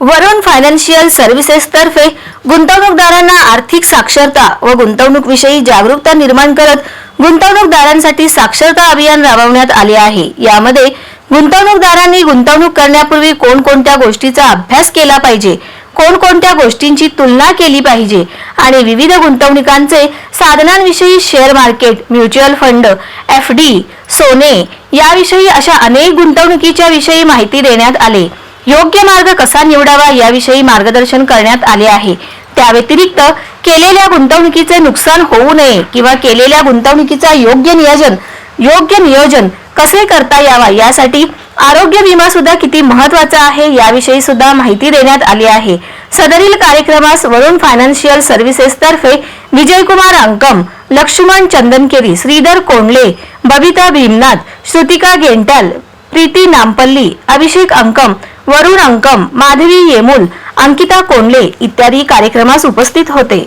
वरुण financial सर्व्हिसेसतर्फे गुंतवणूकदारांना आर्थिक साक्षरता व गुंतवणूकविषयी जागरूकता निर्माण करत गुंतवणूकदारांसाठी साक्षरता अभियान राबवण्यात आले आहे. यामध्ये गुंतवणूकदारांनी गुंतवणूक करण्यापूर्वी कोणकोणत्या गोष्टीचा अभ्यास केला पाहिजे कोणकोणत्या गोष्टींची तुलना केली पाहिजे आणि विविध गुंतवणुकांचे साधनांविषयी share market mutual fund F D सोने याविषयी अशा अनेक गुंतवणुकीच्या विषयी माहिती देण्यात आले. योग्य मार्ग कसा निवडावा याविषयी मार्गदर्शन करण्यात आले आहे. त्या व्यतिरिक्त केलेल्या गुंतवणुकीचे नुकसान होऊ नये किंवा केलेल्या गुंतवणुकीचा योग्य नियोजन योग्य नियोजन कसे करता यावा यासाठी आरोग्य विमा सुद्धा किती महत्त्वाचा आहे याविषयी सुद्धा माहिती देण्यात आली आहे. सदरील कार्यक्रमास वरुण फायनान्शियल सर्व्हिसेस तर्फे विजयकुमार अंकम लक्ष्मण चंदनकेरी श्रीधर कोंडले बबिता भीमनाथ श्रुतिका गेंटल प्रीती नामपल्ली अभिषेक अंकम वरुण अंकम माधवी येमूल अंकिता कोंडले इत्यादी कार्यक्रमास उपस्थित होते.